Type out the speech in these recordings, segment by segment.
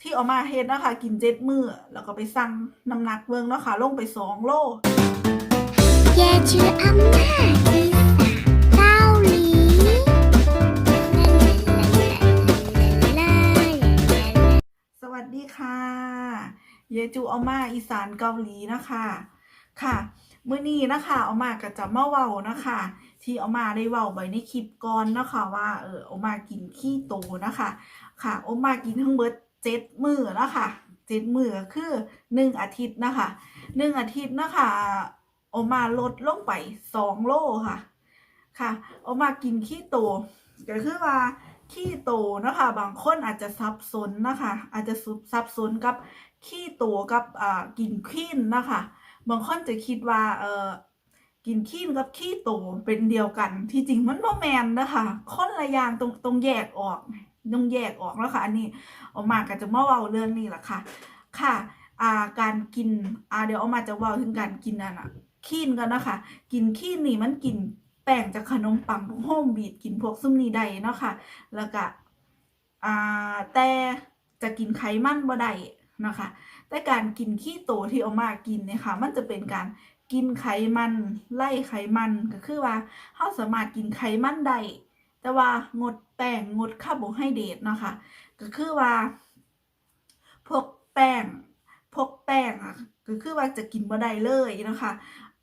ที่เอามาเฮ็ดนะคะกินเจ็ดมือแล้วก็ไปสั่งน้ำหนักเบิ่งเนาะค่ะลงไปสองโลแกชื่ออาม่าอีสานเกาหลีลาลาลาลาลาลาสวัสดีค่ะเยจูเอามาอีสานเกาหลีนะคะค่ะมื้อนี้นะคะเอามาก็จะมาเว้านะคะ ที่เอามาได้เว้าไว้ในคลิปก่อนนะคะว่าเออเอามากินขี้โตนะคะ ค่ะเอามากินทั้งเบิด เจ็ดมื้อนะคะเจ็ดมื้อก็คือหนึ่งอาทิตย์นะคะหนึ่งอาทิตย์นะคะเอามาลดลงไปสองโลค่ะ ค่ะเอามากินขี้โตก็คือว่าขี้โตนะคะ บางคนอาจจะสับสนนะคะ อาจจะสับสนกับขี้โตกับอ่ากินขี้นนะคะ บางคนจะคิดว่าเออกินขี้นกับขี้โตเป็นเดียวกัน ที่จริงมันบ่แมนนะคะคนละอย่างตรงตรงแยกออก ต้องแยกออกแล้วค่ะ อันนี้ออกมาก็จะมาเว้าเรื่องนี้แหละค่ะ ค่ะอ่าการกินอ่าเดี๋ยวออกมาจะเว้าถึงการกินนั่นน่ะขี้นกันนะคะ กินขี้นนี่มันกินแป้งจากขนมปังโฮมบีดกินพวกซุ้มนี้ได้เนาะค่ะ แล้วก็อ่าแต่จะกินไขมันบ่ได้นะคะ แต่การกินขี้โตที่เอามากินเนี่ยค่ะ มันจะเป็นการกินไขมันไล่ไขมันก็คือว่าเราสามารถกินไขมันได้ แต่ว่างดแป้งงดคาร์โบไฮเดรตนะคะก็คือว่าพวกแป้งพวกแป้งอะก็คือว่าจะกินบ่ได้เลยนะคะ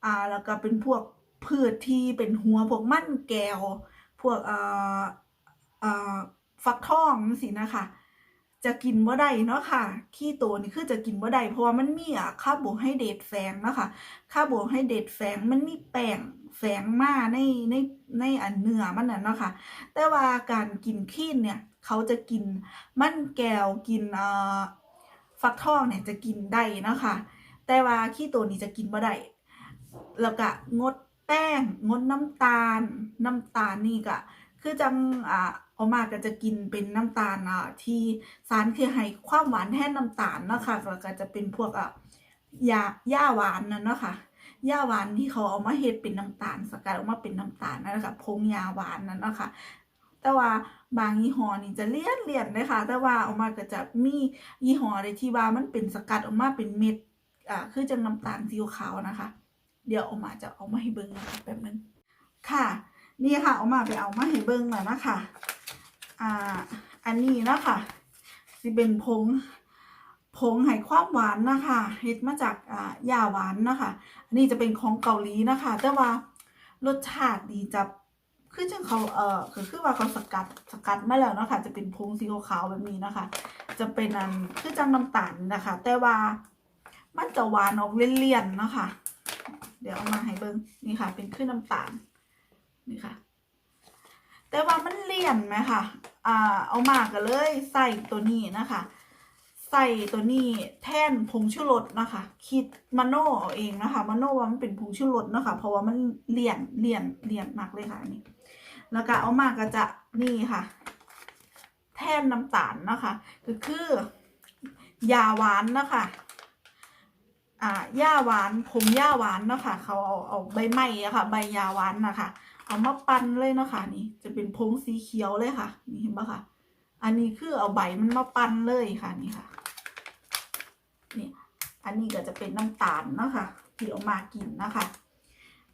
อ่าแล้วก็เป็นพวกพืชที่เป็นหัวพวกมันแก้ว พวกเอ่อเอ่อฟักทองสินะคะ จะกินบ่ได้เนาะค่ะ ขี้โตนี่คือจะกินบ่ได้เพราะว่ามันมีอะคาร์โบไฮเดรตแฝงเนาะค่ะคาร์โบไฮเดรตแฝงมันมีแป้งแฝงมาในในในอันเนื้อมันน่ะเนาะค่ะ แต่ว่าการกินขี้เนี่ยเขาจะกินมันแก้วกินเอ่อฟักทองเนี่ยจะกินได้เนาะค่ะแต่ว่าขี้โตนี่จะกินบ่ได้แล้วก็งดแป้งงดน้ำตาลน้ำตาลนี่ก็ คือจังอ่าออกมาก็จะกินเป็นน้ำตาลอะที่สารที่ให้ความหวานแทนน้ำตาลเนาะคะแล้วก็จะเป็นพวกอะยาย่าหวานนั่นเนาะค่ะย่าหวานที่เขาเอามาเฮ็ดเป็นน้ำตาลสกัดออกมาเป็นน้ำตาลนั่นแหละค่ะพงยาหวานนั่นเนาะค่ะแต่ว่าบางยี่ห้อนี่จะเลี่ยนเลี่ยนเลยค่ะ แต่ว่าออกมาก็จะมียี่ห้ออะไรที่ว่ามันเป็นสกัดออกมาเป็นเม็ดอ่าคือจังน้ำตาลสีขาวนะคะ เดี๋ยวเออกมาจะเอามาให้เบิ้งแป๊บนึงค่ะ นี่ค่ะเอามาไปเอามาให้เบิ้งแล้วนะคะอ่า อันนี้นะคะสิเป็นผงผงให้ความหวานนะคะเฮ็ดมาจากอ่ายาหวานนะคะ อันนี้จะเป็นของเกาหลีนะคะ แต่ว่ารสชาติดีจะคือจังเขาเอ่อคือคือว่าเขาสกัดสกัดมาแล้วนะคะจะเป็นผงสีขาวแบบนี้นะคะ จะเป็นอันคือจังน้ำตาลนะคะ แต่ว่ามันจะหวานออกเลี่ยนๆนะคะ เดี๋ยวเอามาให้เบิ้งนี่ค่ะ เป็นขึ้นน้ำตาล นี่ค่ะ แต่ว่ามันเลี่ยนไหมค่ะอ่าเอามากันเลยใส่ตัวนี้นะคะ ใส่ตัวนี้แท่นผงชูรสนะคะ คิดมโนเอาเองนะคะมโนว่ามันเป็นผงชูรสนะคะ เพราะว่ามันเลี่ยนเลี่ยนเลี่ยนมากเลยค่ะนี่แล้วก็เอามาก็จะนี่ค่ะ แท่นน้ำตาลนะคะ ก็คือยาหวานนะคะอ่าหญ้าหวานผมหญ้าหวานนะคะเขาเอาเอาใบไม้อะค่ะ ใบยาหวานนะคะ เอามาปั้นเลยเนาะค่ะนี่ จะเป็นผงสีเขียวเลยค่ะ นี่เห็นปะค่ะ อันนี้คือเอาใบมันมาปั้นเลยค่ะนี่ค่ะนี่อันนี้ก็จะเป็นน้ำตาลเนาะค่ะที่เอามากินนะคะ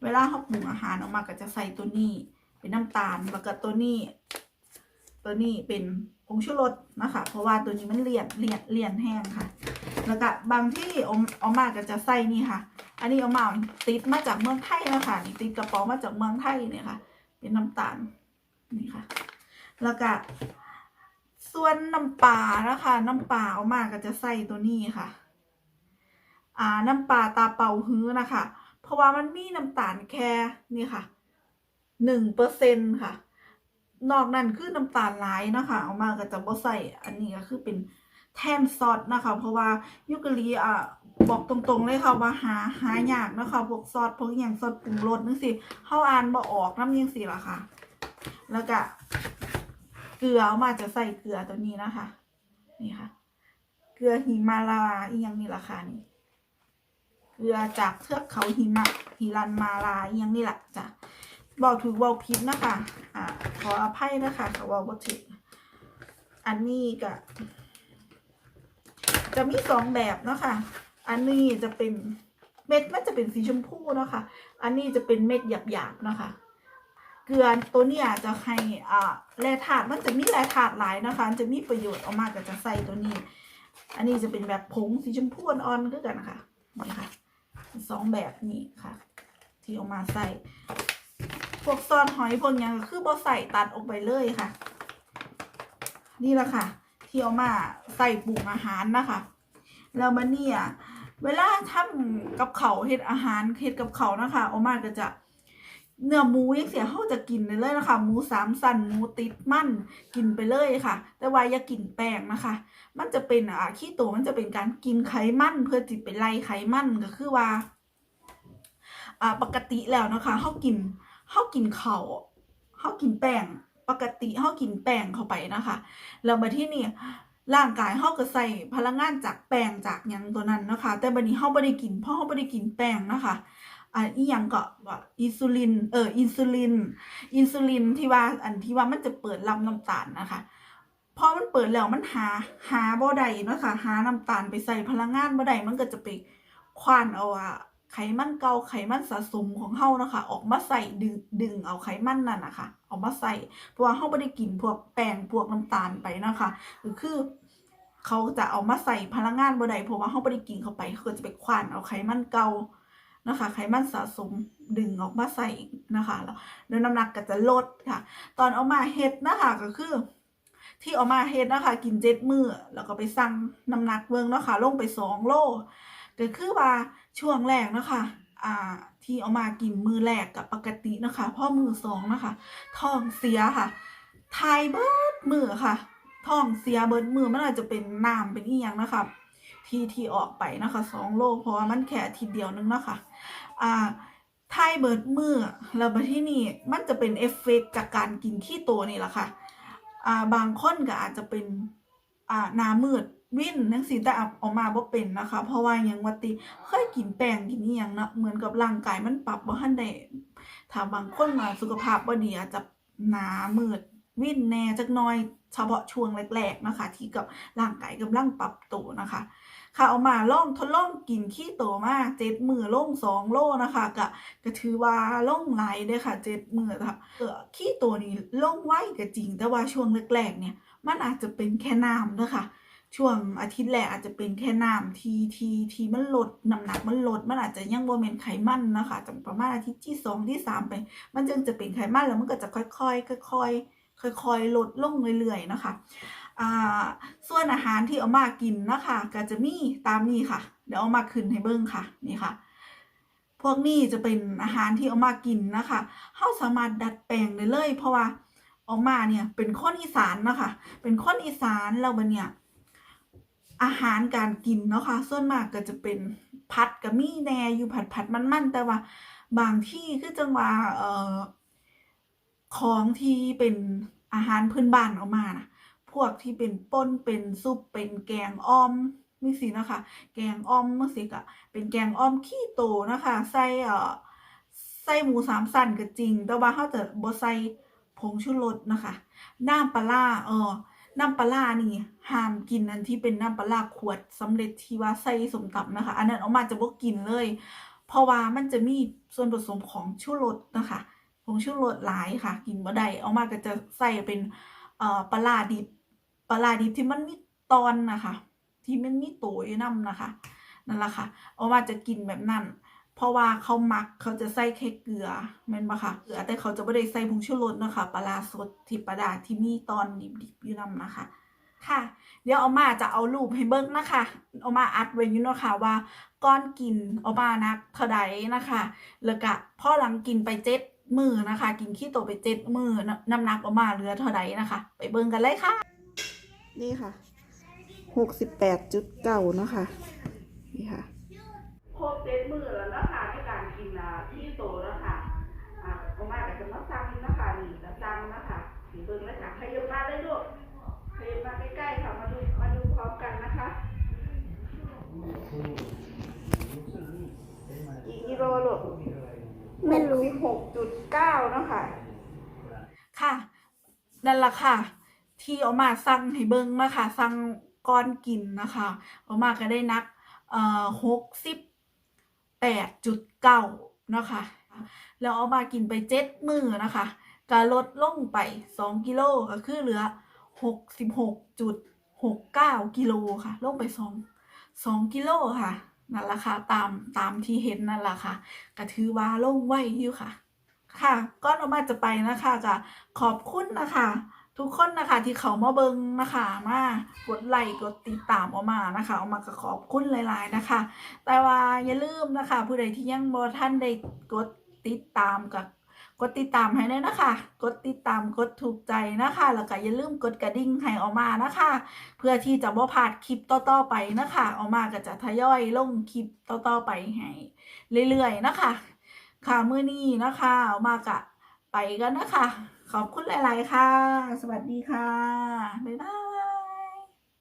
เวลาเขาปรุงอาหารออกมาก็จะใส่ตัวนี้ เป็นน้ำตาลแล้วก็ตัวนี้ ตัวนี้เป็นผงชูรสนะคะ เพราะว่าตัวนี้มันเลี่ยนเลี่ยนเลี่ยนแห้งค่ะ แล้วก็บางที่ออามาก็จะใส่นี่ค่ะ อันนี้เอามาติดมาจากเมืองไทยนะคะติดกระป๋ามาจากเมืองไทยเนี่ยค่ะ เป็นน้ำตาลนี่ค่ะ แล้วก็ส่วนน้ำปลานะคะน้ำปลาเอามาก็จะใส่ตัวนี้ค่ะ อ่าน้ำปลาตาเป่าฮื้อนะคะ เพราะว่ามันมีน้ำตาลแค่นี่ค่ะหนึ่งเปอร์เซ็นค่ะ นอกนั้นคือน้ำตาลหลายนะคะเอามาก็จะบ่ใส่อันนี้ก็คือเป็นแทนซอสนะคะ เพราะว่ายุกะลีอะ บอกตรงๆเลยค่ะว่าหาหายากนะคะพวกซอสพวกอย่างซอสปรุงรสนึงสิเฮาอ่านบ่ออกน้ำยังสิล่ะค่ะ แล้วก็เกลือมาจะใส่เกลือตัวนี้นะคะ นี่ค่ะ เกลือหิมาลาอียังนี่ล่ะค่ะนี่เกลือจากเทือกเขาหิมะหิรันมาลาอียังนี่แหละจ้ะบอกถูกบอกผิดนะคะ อ่า ขออภัยนะคะเขาบอกว่าถูกอันนี้ก็จะมีสองแบบนะคะ อันนี้จะเป็นเม็ดมันจะเป็นสีชมพูเนาะคะอันนี้จะเป็นเม็ดหยาบๆนะคะเกลือตัวนี้จะให้อ่าแร่ธาตุมันจะมีแร่ธาตุหลายนะคะ จะมีประโยชน์ออกมาก็จะใส่ตัวนี้ อันนี้จะเป็นแบบผงสีชมพูอ่อนๆคือกันนะคะนี่ค่ะสองแบบนี้ค่ะ ที่เออกมาใส่ พวกซอนหอยพวกหยังก็คือบ่ใส่ตัดออกไปเลยค่ะ นี่แหละค่ะ ที่เอามาใส่ปรุงอาหารนะคะ แล้วมันเนี่ย เวลาทำกับเขาเฮ็ดอาหารเฮ็ดกับเขานะคะเอมาก็จะเนื้อหมูยังเสียเขาจะกินได้เลยนะคะหมูสามสันหมูติดมันกินไปเลยค่ะ แต่ว่าอย่ากินแป้งนะคะ มันจะเป็นอ่าขี้ตัวมันจะเป็นการกินไขมันเพื่อจิไปไล่ไขมันก็คือว่าอ่าปกติแล้วนะคะเขากินเขากินเขาเขากินแป้งปกติเขากินแป้งเข้าไปนะคะ แล้วมาที่นี่ ร่างกายเขาก็ใส่พลังงานจากแป้งจากยังตัวนั้นนะคะ แต่บัดนี้เขาไม่ได้กินเพราะเขาไม่ได้กินแป้งนะคะอ่าอีหยังก็ว่าอินซูลินเอออินซูลิน อินซูลินที่ว่าอันที่ว่ามันจะเปิดรับน้ำตาลนะคะพอมันเปิดแล้วมันหาหาบ่ได้นะคะหาน้ำตาลไปใส่พลังงานบ่ได้มันก็จะไปควานเอาอะ ไขมันเก่าไขมันสะสมของเฮานะคะ ออกมาใส่ดึงดึงเอาไขมันนั่นนะคะออกมาใส่เพราะว่าเขาไม่ได้กินพวกแป้งพวกน้ำตาลไปนะคะก็คือเขาจะเอามาใส่พลังงานบ่ได้เพราะว่าเขาไม่ได้กินเข้าไปเขาจะไปควานเอาไขมันเก่านะคะ ไขมันสะสมดึงออกมาใส่นะคะแล้วแล้วน้ำหนักก็จะลดค่ะ ตอนเอามาเฮ็ดนะคะก็คือที่เอามาเฮ็ดนะคะ กินเจ็ดมือแล้วก็ไปสั่งน้ำหนักเบิ่งเนาะคะลงไปสองโลก็คือว่า ช่วงแรกนะคะอ่าที่เอามากินมือแรกกับปกตินะคะพ่อมือสองนะคะท้องเสียค่ะทายเบิดมือค่ะท้องเสียเบิดมือมันอาจจะเป็นน้ำเป็นอีหยังนะคะที่ที่ออกไปนะคะสองโลเพราะว่ามันแค่ทีเดียวนึงนะคะอ่าทายเบิดมือแล้วมาที่นี่มันจะเป็นเอฟเฟกต์จากการกินขี้โตนี่แหละค่ะอ่าบางคนก็อาจจะเป็นอ่าหน้ามืด วิ่นนังสีแต่ออกมาบ่เป็นนะคะ เพราะว่ายังวัติเคยกินแป้งกินนี่ยังนะเหมือนกับร่างกายมันปรับบ่ทันได้ถ้าบางคนมาสุขภาพบ่ดีอาจจะหนามืดวิ่นแน่จักน่อยเฉพาะช่วงแรกๆนะคะ ที่กับร่างกายกำลังปรับตัวนะคะ ค่ะเอามาล่องทดลองกินขี้โตมากเจ็ดมือล่องสองโลนะคะกะก็ถือว่าล่องไหลเด้อค่ะเจ็ดมือค่ะเออขี้โตนี่ล่องไหวก็จริงแต่ว่าช่วงแรกๆเนี่ย มันอาจจะเป็นแค่น้ำเด้อค่ะ ช่วงอาทิตย์แรกอาจจะเป็นแค่น้ำทีทีทีมันลดน้ำหนักมันลดมันอาจจะยังบ่แม่นไขมันนะคะจากประมาณอาทิตย์ที่สองที่สามไป มันจึงจะเป็นไขมันแล้วมันก็จะค่อยๆค่อยๆค่อยๆลดลงเรื่อยๆนะคะอ่าส่วนอาหารที่เอามากินนะคะก็จะมีตามนี้ค่ะ เดี๋ยวเอามาขึ้นให้เบิ้งค่ะนี่ค่ะ พวกนี้จะเป็นอาหารที่เอามากินนะคะเราสามารถดัดแปลงได้เลย เพราะว่าออกมาเนี่ยเป็นคนอีสานนะคะเป็นคนอีสานเราบัดเนี่ย อาหารการกินเนาะค่ะส่วนมากก็จะเป็นผัดกับมี่แนอยู่ผัดผัดมันๆแต่ว่า บางที่คือจังว่าเอ่อของที่เป็นอาหารพื้นบ้านเออกมานะพวกที่เป็นป่นเป็นซุปเป็นแกงอ้อมนี่สินะคะ แกงอ้อมมื่อสิกะเป็นแกงอ้อมขี้โตนะคะ ใส่เอ่อใส่หมูสามสันก็จริง แต่ว่าเขาจะบ่ใส่ผงชูรสนะคะ น้ำปลาร้าเออ น้ำปลานี่ห้ามกินอันที่เป็นน้ำปลาขวดสำเร็จที่ว่าใส่สมตำนะคะ อันนั้นออกมาจะบ่กินเลย เพราะว่ามันจะมีส่วนผสมของชูรสนะคะผงชูรสหลายค่ะ กินบ่ได้ออกมาก็จะใส่เป็นเอ่อปลาดิบปลาดิบที่มันมีตอนนะคะ ที่มันมีตัวอยู่นํนะคะนั่นแหละค่ะเอาว่าจะกินแบบนั้น เพราะว่าเขามักเขาจะใส่แค่เกลือแม่นปะคะเกลือแต่เขาจะไม่ได้ใส่ผงชูรสนะคะปลาสดที่ปลาร้าที่มีตอนดิบๆอยู่นํนะคะ ค่ะ เดี๋ยวเอามาจะเอารูปให้เบิ่งนะคะเอามาอัดไว้อยู่นะคะว่าก้อนกินเอามานักเท่าใดนะคะ แล้วก็พ่อหลังกินไปเจ็ดมือนะคะ กินขี้โตไปเจ็ดมือน้ำหนักออกมาเหลือเท่าใดนะคะ ไปเบิ่งกันเลยค่ะ นี่ค่ะหกสิบแปดจุดเก้านะคะนี่ค่ะ ครบเจ็ดมือแล้วนะคะในการกินอะขี้โตนะคะอ่าออกมาก็จะมาสั่งนะคะนี่จะสั่งนะคะสีเบิ่งแล้วค่ะขยับมาเลยลูกขยับมาใกล้ๆค่ะมาดูมาดูพร้อมกันนะคะกี่กิโลลูกไม่รู้สิบหกจุดเก้านะค่ะค่ะนั่นแหละค่ะ ที่เอามาสั่งให้เบิ้งนะคะสั่งก่อนกินนะคะออกมาก็ได้นักเอ่อหกสิบ แปดจุดเก้านะคะแล้วเอามากินไปเจ็ดมือนะคะก็ลดลงไปสองกิโลก็คือเหลือหกสิบหกจุดหกเก้ากิโลค่ะ ลงไปสองสองกิโลค่ะนั่นแหละค่ะตามตามที่เห็นนั่นแหละค่ะก็ถือว่าลงไวอยู่ค่ะ ค่ะก่อนออกมาจะไปนะคะก็ขอบคุณนะคะ ทุกคนนะคะที่เขามาเบิงนะคะมากดไลค์กดติดตามออกมานะคะออกมาก็ขอบคุณหลายๆนะคะ แต่ว่าอย่าลืมนะคะ ผู้ใดที่ยังบ่ท่านได้กดติดตามกับกดติดตามให้เลยนะคะ กดติดตามกดถูกใจนะคะ แล้วก็อย่าลืมกดกระดิ่งให้ออกมานะคะ เพื่อที่จะบ่พลาดคลิปต่อๆไปนะคะออกมาก็จะทยอยลงคลิปต่อๆไปให้เรื่อยๆนะคะ ค่ะมื้อนี้นะคะออกมากะไปกันนะคะ ขอบคุณหลาย ๆ ค่ะ สวัสดีค่ะ บ๊ายบาย